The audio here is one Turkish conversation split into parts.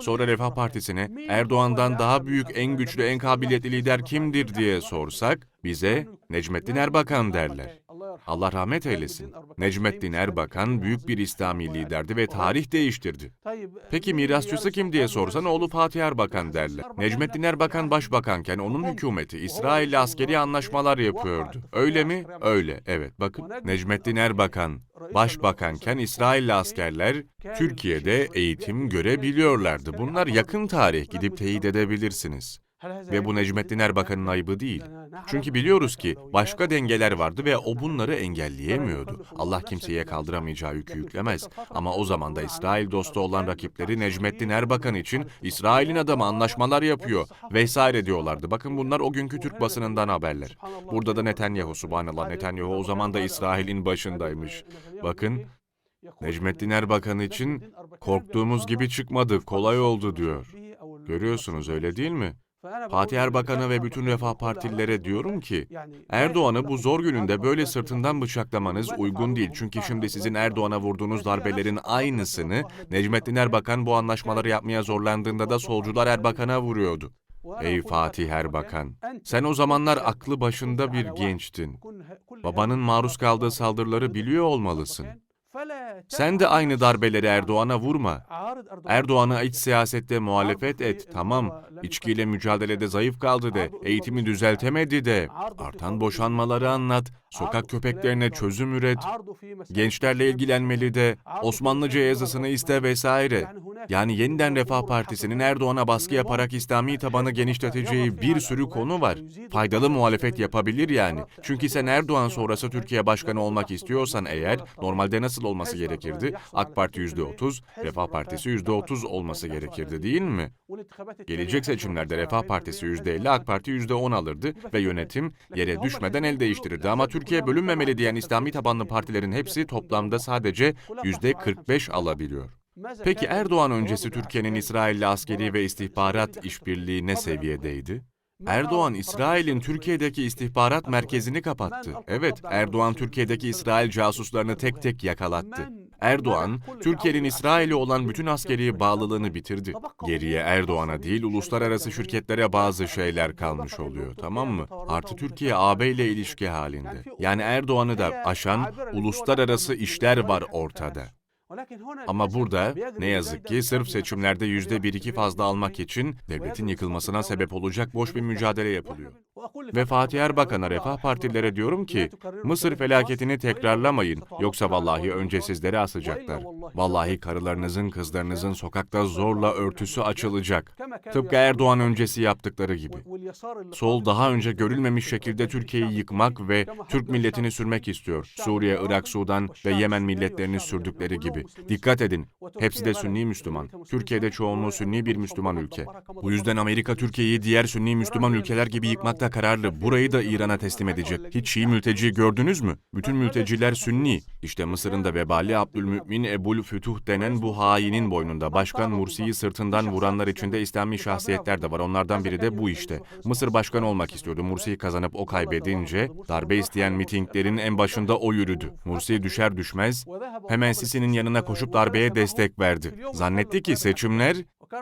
Sonra Refah Partisi'ne Erdoğan'dan daha büyük, en güçlü, en kabiliyetli lider kimdir diye sorsak bize Necmettin Erbakan derler. Allah rahmet eylesin. Necmettin Erbakan büyük bir İslami liderdi ve tarih değiştirdi. Peki mirasçısı kim diye sorsan oğlu Fatih Erbakan derler. Necmettin Erbakan başbakanken onun hükümeti İsrail'le askeri anlaşmalar yapıyordu. Öyle mi? Öyle. Evet bakın. Necmettin Erbakan başbakanken İsrail'le askerler Türkiye'de eğitim görebiliyorlardı. Bunlar yakın tarih gidip teyit edebilirsiniz. Ve bu Necmettin Erbakan'ın ayıbı değil. Çünkü biliyoruz ki başka dengeler vardı ve o bunları engelleyemiyordu. Allah kimseye kaldıramayacağı yükü yüklemez. Ama o zaman da İsrail dostu olan rakipleri Necmettin Erbakan için İsrail'in adamı anlaşmalar yapıyor vesaire diyorlardı. Bakın bunlar o günkü Türk basınından haberler. Burada da Netanyahu, subhanallah Netanyahu o zaman da İsrail'in başındaymış. Bakın Necmettin Erbakan için korktuğumuz gibi çıkmadı, kolay oldu diyor. Görüyorsunuz öyle değil mi? Fatih Erbakan'a ve bütün Refah Partililere diyorum ki, Erdoğan'ı bu zor gününde böyle sırtından bıçaklamanız uygun değil. Çünkü şimdi sizin Erdoğan'a vurduğunuz darbelerin aynısını Necmettin Erbakan bu anlaşmaları yapmaya zorlandığında da solcular Erbakan'a vuruyordu. Ey Fatih Erbakan, sen o zamanlar aklı başında bir gençtin. Babanın maruz kaldığı saldırıları biliyor olmalısın. Sen de aynı darbeleri Erdoğan'a vurma. Erdoğan'a iç siyasette muhalefet et, tamam. İçkiyle mücadelede zayıf kaldı de, eğitimi düzeltemedi de. Artan boşanmaları anlat, sokak köpeklerine çözüm üret, gençlerle ilgilenmeli de, Osmanlıca yazısını iste vesaire. Yani yeniden Refah Partisi'nin Erdoğan'a baskı yaparak İslami tabanı genişleteceği bir sürü konu var. Faydalı muhalefet yapabilir yani. Çünkü sen Erdoğan sonrası Türkiye Başkanı olmak istiyorsan eğer, normalde nasıl olması gerekirdi? AK Parti %30, Refah Partisi %30 olması gerekirdi değil mi? Gelecek seçimlerde Refah Partisi %50, AK Parti %10 alırdı ve yönetim yere düşmeden el değiştirirdi. Ama Türkiye bölünmemeli diyen İslami tabanlı partilerin hepsi toplamda sadece %45 alabiliyor. Peki Erdoğan öncesi Türkiye'nin İsrail'le askeri ve istihbarat işbirliği ne seviyedeydi? Erdoğan, İsrail'in Türkiye'deki istihbarat merkezini kapattı. Evet, Erdoğan Türkiye'deki İsrail casuslarını tek tek yakalattı. Erdoğan, Türkiye'nin İsrail'e olan bütün askeri bağlılığını bitirdi. Geriye Erdoğan'a değil, uluslararası şirketlere bazı şeyler kalmış oluyor, tamam mı? Artı Türkiye AB ile ilişki halinde. Yani Erdoğan'ı da aşan uluslararası işler var ortada. Ama burada ne yazık ki sırf seçimlerde yüzde bir iki fazla almak için devletin yıkılmasına sebep olacak boş bir mücadele yapılıyor. Ve Fatih Erbakan'a Refah Partililere diyorum ki Mısır felaketini tekrarlamayın yoksa vallahi önce sizleri asacaklar. Vallahi karılarınızın kızlarınızın sokakta zorla örtüsü açılacak. Tıpkı Erdoğan öncesi yaptıkları gibi. Sol daha önce görülmemiş şekilde Türkiye'yi yıkmak ve Türk milletini sürmek istiyor. Suriye, Irak, Sudan ve Yemen milletlerini sürdükleri gibi. Dikkat edin, hepsi de Sünni Müslüman. Türkiye'de çoğunluğu Sünni bir Müslüman ülke. Bu yüzden Amerika Türkiye'yi diğer Sünni Müslüman ülkeler gibi yıkmakta kararlı. Burayı da İran'a teslim edecek. Hiç Şii mülteci gördünüz mü? Bütün mülteciler Sünni. İşte Mısır'ın da vebali Abdülmümin Ebul Fütuh denen bu hainin boynunda. Başkan Mursi'yi sırtından vuranlar içinde İslami şahsiyetler de var. Onlardan biri de bu işte. Mısır başkan olmak istiyordu. Mursi'yi kazanıp o kaybedince darbe isteyen mitinglerin en başında o yürüdü. Mursi düşer düşmez hemen Sisi'nin yanına koşup darbeye destek verdi. Zannetti ki seçimler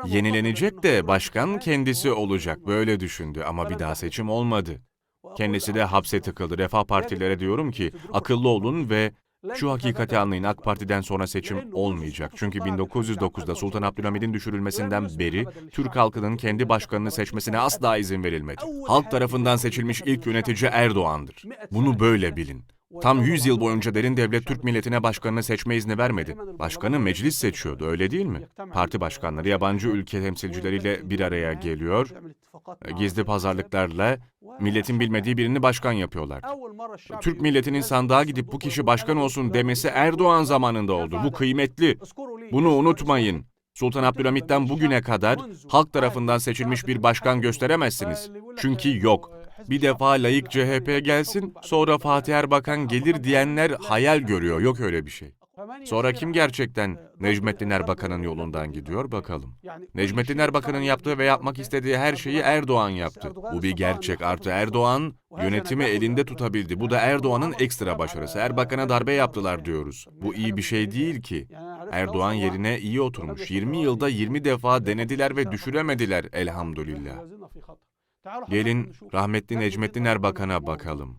yenilenecek de başkan kendisi olacak. Böyle düşündü ama bir daha seçim olmadı. Kendisi de hapse tıkıldı. Refah partilere diyorum ki akıllı olun ve şu hakikati anlayın AK Parti'den sonra seçim olmayacak. Çünkü 1909'da Sultan Abdülhamid'in düşürülmesinden beri Türk halkının kendi başkanını seçmesine asla izin verilmedi. Halk tarafından seçilmiş ilk yönetici Erdoğan'dır. Bunu böyle bilin. Tam 100 yıl boyunca derin devlet Türk milletine başkanını seçme izni vermedi. Başkanı meclis seçiyordu öyle değil mi? Parti başkanları yabancı ülke temsilcileriyle bir araya geliyor. Gizli pazarlıklarla milletin bilmediği birini başkan yapıyorlar. Türk milletinin sandığa gidip bu kişi başkan olsun demesi Erdoğan zamanında oldu. Bu kıymetli. Bunu unutmayın. Sultan Abdülhamid'den bugüne kadar halk tarafından seçilmiş bir başkan gösteremezsiniz. Çünkü yok. Bir defa layık CHP gelsin, sonra Fatih Erbakan gelir diyenler hayal görüyor. Yok öyle bir şey. Sonra kim gerçekten Necmettin Erbakan'ın yolundan gidiyor bakalım. Necmettin Erbakan'ın yaptığı ve yapmak istediği her şeyi Erdoğan yaptı. Bu bir gerçek. Artı Erdoğan yönetimi elinde tutabildi. Bu da Erdoğan'ın ekstra başarısı. Erbakan'a darbe yaptılar diyoruz. Bu iyi bir şey değil ki. Erdoğan yerine iyi oturmuş. 20 yılda 20 defa denediler ve düşüremediler elhamdülillah. Gelin rahmetli Necmettin Erbakan'a bakalım.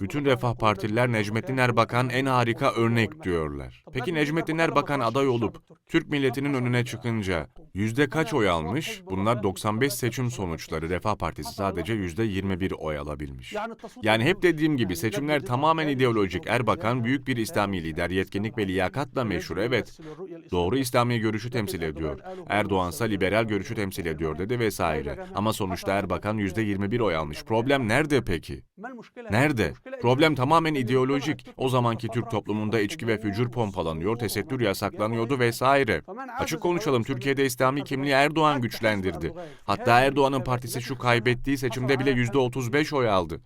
Bütün refah partililer Necmettin Erbakan en harika örnek diyorlar. Peki Necmettin Erbakan aday olup Türk milletinin önüne çıkınca yüzde kaç oy almış? Bunlar 95 seçim sonuçları. Refah Partisi sadece yüzde 21 oy alabilmiş. Yani hep dediğim gibi seçimler tamamen ideolojik. Erbakan büyük bir İslami lider, yetkinlik ve liyakatla meşhur. Evet, doğru İslami görüşü temsil ediyor. Erdoğan ise liberal görüşü temsil ediyor dedi vesaire. Ama sonuçta Erbakan yüzde 21 oy almış. Problem nerede peki? Nerede? Problem tamamen ideolojik. O zamanki Türk toplumunda içki ve fücur pompalanıyor, tesettür yasaklanıyordu vesaire. Açık konuşalım, Türkiye'de İslami kimliği Erdoğan güçlendirdi. Hatta Erdoğan'ın partisi şu kaybettiği seçimde bile yüzde 35 oy aldı.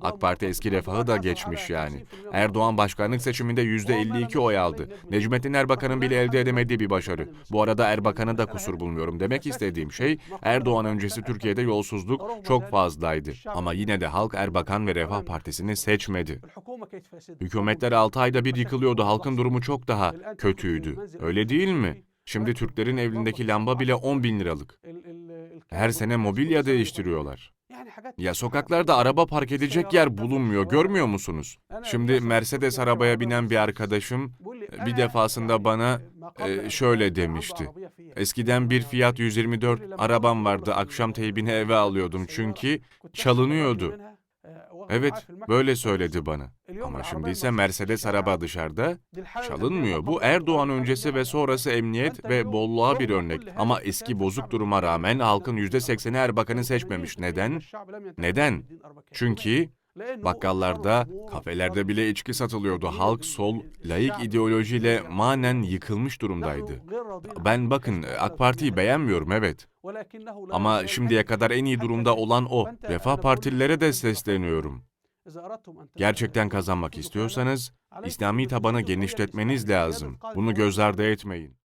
AK Parti eski refahı da geçmiş yani. Erdoğan başkanlık seçiminde yüzde 52 oy aldı. Necmettin Erbakan'ın bile elde edemediği bir başarı. Bu arada Erbakan'ı da kusur bulmuyorum. Demek istediğim şey Erdoğan öncesi Türkiye'de yolsuzluk çok fazlaydı. Ama yine de halk Erbakan ve Refah Partisi'ni seçmedi. Hükümetler 6 ayda bir yıkılıyordu. Halkın durumu çok daha kötüydü. Öyle değil mi? Şimdi Türklerin evindeki lamba bile 10 bin liralık. Her sene mobilya değiştiriyorlar. Ya sokaklarda araba park edecek yer bulunmuyor, görmüyor musunuz? Şimdi Mercedes arabaya binen bir arkadaşım bir defasında bana e, şöyle demişti. Eskiden bir Fiat 124 arabam vardı, akşam teybini eve alıyordum çünkü çalınıyordu. Evet, böyle söyledi bana. Ama şimdi ise Mercedes araba dışarıda çalınmıyor. Bu Erdoğan öncesi ve sonrası emniyet ve bolluğa bir örnek. Ama eski bozuk duruma rağmen halkın %80'i Erbakan'ı seçmemiş. Neden? Neden? Çünkü bakkallarda, kafelerde bile içki satılıyordu. Halk sol, laik ideolojiyle manen yıkılmış durumdaydı. Ben bakın AK Parti'yi beğenmiyorum evet. Ama şimdiye kadar en iyi durumda olan o. Refah Partililere de sesleniyorum. Gerçekten kazanmak istiyorsanız İslami tabanı genişletmeniz lazım. Bunu göz ardı etmeyin.